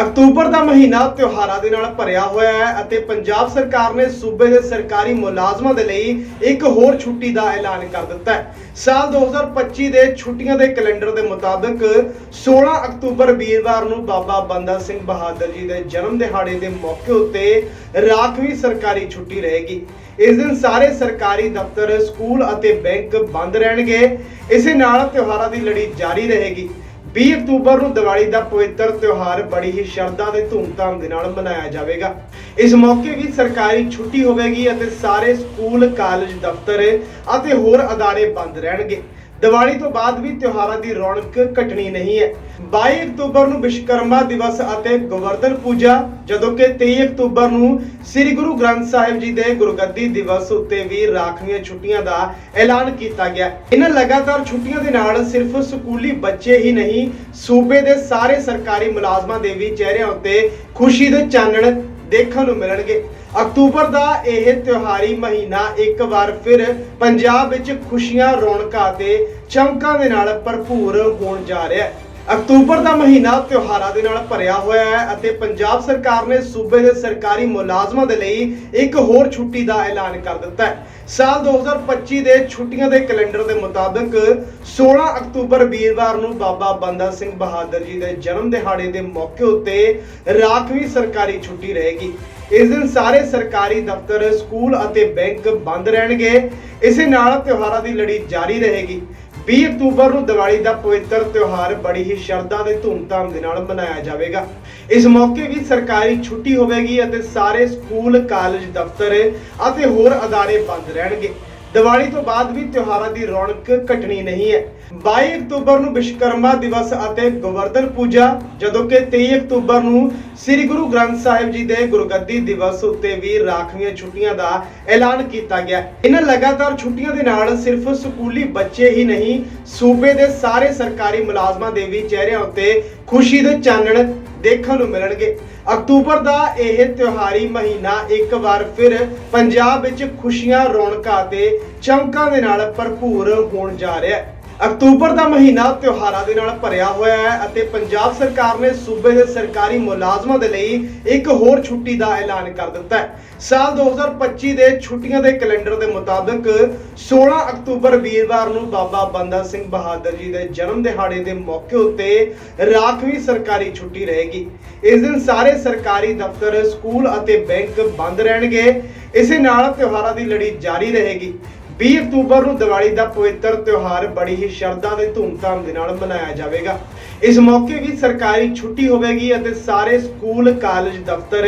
October ਦਾ ਮਹੀਨਾ ਤਿਉਹਾਰਾਂ ਦੇ ਨਾਲ ਭਰਿਆ ਹੋਇਆ ਹੈ ਅਤੇ ਪੰਜਾਬ ਸਰਕਾਰ ਨੇ ਸੂਬੇ ਦੇ ਸਰਕਾਰੀ ਮੁਲਾਜ਼ਮਾਂ ਦੇ ਲਈ ਇੱਕ ਹੋਰ ਛੁੱਟੀ ਦਾ ਐਲਾਨ ਕਰ ਦਿੱਤਾ ਹੈ। ਸਾਲ 2025 ਦੇ ਛੁੱਟੀਆਂ ਦੇ ਕੈਲੰਡਰ ਦੇ ਮੁਤਾਬਕ 16 ਅਕਤੂਬਰ ਵੀਰਵਾਰ ਨੂੰ ਬਾਬਾ ਬੰਦਾ ਸਿੰਘ ਬਹਾਦਰ ਜੀ ਦੇ ਜਨਮ ਦਿਹਾੜੇ ਦੇ ਮੌਕੇ ਉੱਤੇ ਰਾਖਵੀਂ ਸਰਕਾਰੀ ਛੁੱਟੀ ਰਹੇਗੀ। ਇਸ ਦਿਨ ਸਾਰੇ ਸਰਕਾਰੀ ਦਫ਼ਤਰ, ਸਕੂਲ ਅਤੇ ਬੈਂਕ ਬੰਦ ਰਹਿਣਗੇ। ਇਸੇ ਨਾਲ ਤਿਉਹਾਰਾਂ ਦੀ ਲੜੀ ਜਾਰੀ ਰਹੇਗੀ। 20 ਅਕਤੂਬਰ ਨੂੰ ਦੀਵਾਲੀ ਦਾ ਪਵਿੱਤਰ ਤਿਉਹਾਰ ਬੜੀ ਹੀ ਸ਼ਰਧਾ ਤੇ ਧੂਮਧਾਮ ਦੇ ਨਾਲ ਮਨਾਇਆ ਜਾਵੇਗਾ। ਇਸ ਮੌਕੇ ਵੀ ਸਰਕਾਰੀ ਛੁੱਟੀ ਹੋਵੇਗੀ ਅਤੇ ਸਾਰੇ ਸਕੂਲ, ਕਾਲਜ ਦਫ਼ਤਰ ਅਤੇ ਹੋਰ ਅਦਾਰੇ ਬੰਦ ਰਹਿਣਗੇ। ਦੀਵਾਲੀ ਤੋਂ ਬਾਅਦ ਵੀ ਤਿਉਹਾਰਾਂ ਦੀ ਰੌਣਕ ਘਟਣੀ ਨਹੀਂ ਹੈ। 22 ਅਕਤੂਬਰ ਨੂੰ ਵਿਸ਼ਵਕਰਮਾ ਦਿਵਸ ਅਤੇ ਗੋਵਰਧਨ ਪੂਜਾ, ਜਦੋਂ ਕਿ 23 ਅਕਤੂਬਰ ਨੂੰ ਸ੍ਰੀ ਗੁਰੂ ਗ੍ਰੰਥ ਸਾਹਿਬ ਜੀ ਦੇ ਗੁਰਗੱਦੀ ਦਿਵਸ ਉੱਤੇ ਵੀ ਰਾਖਵੀਆਂ ਛੁੱਟੀਆਂ ਦਾ ਐਲਾਨ ਕੀਤਾ ਗਿਆ। ਇਹਨਾਂ ਲਗਾਤਾਰ ਛੁੱਟੀਆਂ ਦੇ ਨਾਲ ਸਿਰਫ ਸਕੂਲੀ ਬੱਚੇ ਹੀ ਨਹੀਂ, ਸੂਬੇ ਦੇ ਸਾਰੇ ਸਰਕਾਰੀ ਮੁਲਾਜ਼ਮਾਂ ਦੇ ਵੀ ਚਿਹਰਿਆਂ ਉੱਤੇ ਖੁਸ਼ੀ ਦੇ ਚਾਨਣ ਦੇਖਣ ਨੂੰ ਮਿਲਣਗੇ। ਅਕਤੂਬਰ ਦਾ ਇਹ ਤਿਉਹਾਰੀ ਮਹੀਨਾ ਇੱਕ ਵਾਰ ਫਿਰ ਪੰਜਾਬ ਵਿੱਚ ਖੁਸ਼ੀਆਂ, ਰੌਣਕਾਂ ਤੇ ਚਮਕਾਂ ਦੇ ਨਾਲ ਭਰਪੂਰ ਹੋਣ ਜਾ ਰਿਹਾ ਹੈ। ਅਕਤੂਬਰ ਦਾ ਮਹੀਨਾ ਤਿਉਹਾਰਾਂ ਦੇ ਨਾਲ ਭਰਿਆ ਹੋਇਆ ਹੈ ਅਤੇ ਪੰਜਾਬ ਸਰਕਾਰ ਨੇ ਸੂਬੇ ਦੇ ਸਰਕਾਰੀ ਮੁਲਾਜ਼ਮਾਂ ਦੇ ਲਈ ਇੱਕ ਹੋਰ ਛੁੱਟੀ ਦਾ ਐਲਾਨ ਕਰ ਦਿੱਤਾ ਹੈ। ਸਾਲ 2025 ਦੇ ਛੁੱਟੀਆਂ ਦੇ ਕੈਲੰਡਰ ਦੇ ਮੁਤਾਬਕ 16 ਅਕਤੂਬਰ ਵੀਰਵਾਰ ਨੂੰ ਬਾਬਾ ਬੰਦਾ ਸਿੰਘ ਬਹਾਦਰ ਜੀ ਦੇ ਜਨਮ ਦਿਹਾੜੇ ਦੇ ਮੌਕੇ ਉੱਤੇ ਰਾਖਵੀਂ ਸਰਕਾਰੀ ਛੁੱਟੀ ਰਹੇਗੀ। ਇਸ ਦਿਨ ਸਾਰੇ ਸਰਕਾਰੀ ਦਫ਼ਤਰ, ਸਕੂਲ ਅਤੇ ਬੈਂਕ ਬੰਦ ਰਹਿਣਗੇ। ਇਸੇ ਨਾਲ ਤਿਉਹਾਰਾਂ ਦੀ ਲੜੀ ਜਾਰੀ ਰਹੇਗੀ। 20 ਅਕਤੂਬਰ ਨੂੰ ਦੀਵਾਲੀ ਦਾ ਪਵਿੱਤਰ ਤਿਉਹਾਰ ਬੜੀ ਹੀ ਸ਼ਰਧਾ ਤੇ ਧੂਮਧਾਮ ਦੇ ਨਾਲ ਮਨਾਇਆ ਜਾਵੇਗਾ। ਇਸ ਮੌਕੇ ਵੀ ਸਰਕਾਰੀ ਛੁੱਟੀ ਹੋਵੇਗੀ ਅਤੇ ਸਾਰੇ ਸਕੂਲ, ਕਾਲਜ ਦਫ਼ਤਰ ਅਤੇ ਹੋਰ ਅਦਾਰੇ ਬੰਦ ਰਹਿਣਗੇ। ਦੀਵਾਲੀ ਤੋਂ ਬਾਅਦ ਵੀ ਤਿਉਹਾਰਾਂ ਦੀ ਰੌਣਕ ਘਟਣੀ ਨਹੀਂ ਹੈ। 22 ਅਕਤੂਬਰ ਨੂੰ ਵਿਸ਼ਵਕਰਮਾ ਦਿਵਸ ਅਤੇ ਗੋਵਰਧਨ ਪੂਜਾ, ਜਦੋਂ ਕਿ 23 ਅਕਤੂਬਰ ਨੂੰ ਸ੍ਰੀ ਗੁਰੂ ਗ੍ਰੰਥ ਸਾਹਿਬ ਜੀ ਦੇ ਗੁਰਗੱਦੀ ਦਿਵਸ ਉੱਤੇ ਵੀ ਰਾਖਵੀਆਂ ਛੁੱਟੀਆਂ ਦਾ ਐਲਾਨ ਕੀਤਾ ਗਿਆ। ਇਹਨਾਂ ਲਗਾਤਾਰ ਛੁੱਟੀਆਂ ਦੇ ਨਾਲ ਸਿਰਫ ਸਕੂਲੀ ਬੱਚੇ ਹੀ ਨਹੀਂ, ਸੂਬੇ ਦੇ ਸਾਰੇ ਸਰਕਾਰੀ ਮੁਲਾਜ਼ਮਾਂ ਦੇ ਵੀ ਚਿਹਰਿਆਂ ਉੱਤੇ ਖੁਸ਼ੀ ਦੇ ਚਾਨਣ ਦੇਖਣ ਨੂੰ ਮਿਲਣਗੇ। ਅਕਤੂਬਰ ਦਾ ਇਹ ਤਿਉਹਾਰੀ ਮਹੀਨਾ ਇੱਕ ਵਾਰ ਫਿਰ ਪੰਜਾਬ ਵਿੱਚ ਖੁਸ਼ੀਆਂ, ਰੌਣਕਾਂ ਤੇ ਚਮਕਾਂ ਦੇ ਨਾਲ ਭਰਪੂਰ ਹੋਣ ਜਾ ਰਿਹਾ ਹੈ। ਅਕਤੂਬਰ ਦਾ ਮਹੀਨਾ ਤਿਉਹਾਰਾਂ ਦੇ ਨਾਲ ਭਰਿਆ ਹੋਇਆ ਹੈ ਅਤੇ ਪੰਜਾਬ ਸਰਕਾਰ ਨੇ ਸੂਬੇ ਦੇ ਸਰਕਾਰੀ ਮੁਲਾਜ਼ਮਾਂ ਦੇ ਲਈ ਇੱਕ ਹੋਰ ਛੁੱਟੀ ਦਾ ਐਲਾਨ ਕਰ ਦਿੱਤਾ ਹੈ। ਸਾਲ 2025 ਦੇ ਛੁੱਟੀਆਂ ਦੇ ਕੈਲੰਡਰ ਦੇ ਮੁਤਾਬਕ 16 ਅਕਤੂਬਰ ਵੀਰਵਾਰ ਨੂੰ ਬਾਬਾ ਬੰਦਾ ਸਿੰਘ ਬਹਾਦਰ ਜੀ ਦੇ ਜਨਮ ਦਿਹਾੜੇ ਦੇ ਮੌਕੇ ਉੱਤੇ ਰਾਖਵੀਂ ਸਰਕਾਰੀ ਛੁੱਟੀ ਰਹੇਗੀ। ਇਸ ਦਿਨ ਸਾਰੇ ਸਰਕਾਰੀ ਦਫ਼ਤਰ, ਸਕੂਲ ਅਤੇ ਬੈਂਕ ਬੰਦ ਰਹਿਣਗੇ। ਇਸੇ ਨਾਲ ਤਿਉਹਾਰਾਂ ਦੀ ਲੜੀ ਜਾਰੀ ਰਹੇਗੀ। 20 ਅਕਤੂਬਰ ਨੂੰ ਦੀਵਾਲੀ ਦਾ ਪਵਿੱਤਰ ਤਿਉਹਾਰ ਬੜੀ ਹੀ ਸ਼ਰਧਾ ਤੇ ਧੂਮਧਾਮ ਦੇ ਨਾਲ ਮਨਾਇਆ ਜਾਵੇਗਾ। ਇਸ ਮੌਕੇ ਵੀ ਸਰਕਾਰੀ ਛੁੱਟੀ ਹੋਵੇਗੀ ਅਤੇ ਸਾਰੇ ਸਕੂਲ, ਕਾਲਜ, ਦਫ਼ਤਰ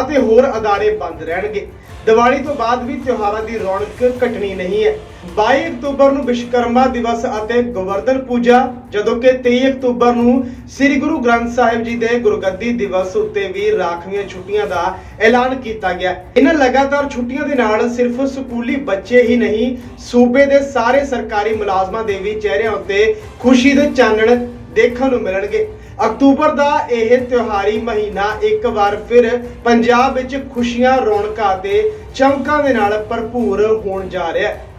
ਅਤੇ ਹੋਰ ਅਦਾਰੇ ਬੰਦ ਰਹਿਣਗੇ। ਦੀਵਾਲੀ ਤੋਂ ਬਾਅਦ ਵੀ ਤਿਉਹਾਰਾਂ ਦੀ ਰੌਣਕ ਘਟਣੀ ਨਹੀਂ ਹੈ। 22 ਅਕਤੂਬਰ ਨੂੰ ਵਿਸ਼ਵਕਰਮਾ ਦਿਵਸ ਅਤੇ ਗੋਵਰਧਨ ਪੂਜਾ, ਜਦੋਂ ਕਿ 23 ਅਕਤੂਬਰ ਨੂੰ ਸ੍ਰੀ ਗੁਰੂ ਗ੍ਰੰਥ ਸਾਹਿਬ ਜੀ ਦੇ ਗੁਰਗੱਦੀ ਦਿਵਸ ਉੱਤੇ ਵੀ ਰਾਖਵੀਆਂ ਛੁੱਟੀਆਂ ਦਾ ਐਲਾਨ ਕੀਤਾ ਗਿਆ। ਇਹਨਾਂ ਲਗਾਤਾਰ ਛੁੱਟੀਆਂ ਦੇ ਨਾਲ ਸਿਰਫ ਸਕੂਲੀ ਬੱਚੇ ਹੀ ਨਹੀਂ ਸੂਬੇ ਦੇ ਸਾਰੇ ਸਰਕਾਰੀ ਮੁਲਾਜ਼ਮਾਂ ਦੇ ਵੀ ਚਿਹਰਿਆਂ ਉੱਤੇ ਖੁਸ਼ੀ ਦੇ ਚਾਨਣ ਦੇਖਣ ਨੂੰ ਮਿਲਣਗੇ। ਅਕਤੂਬਰ ਦਾ ਇਹ ਤਿਉਹਾਰੀ ਮਹੀਨਾ ਇੱਕ ਵਾਰ ਫਿਰ ਪੰਜਾਬ ਵਿੱਚ ਖੁਸ਼ੀਆਂ ਰੌਣਕਾਂ ਤੇ ਚਮਕਾਂ ਦੇ ਨਾਲ ਭਰਪੂਰ ਹੋਣ ਜਾ ਰਿਹਾ ਹੈ।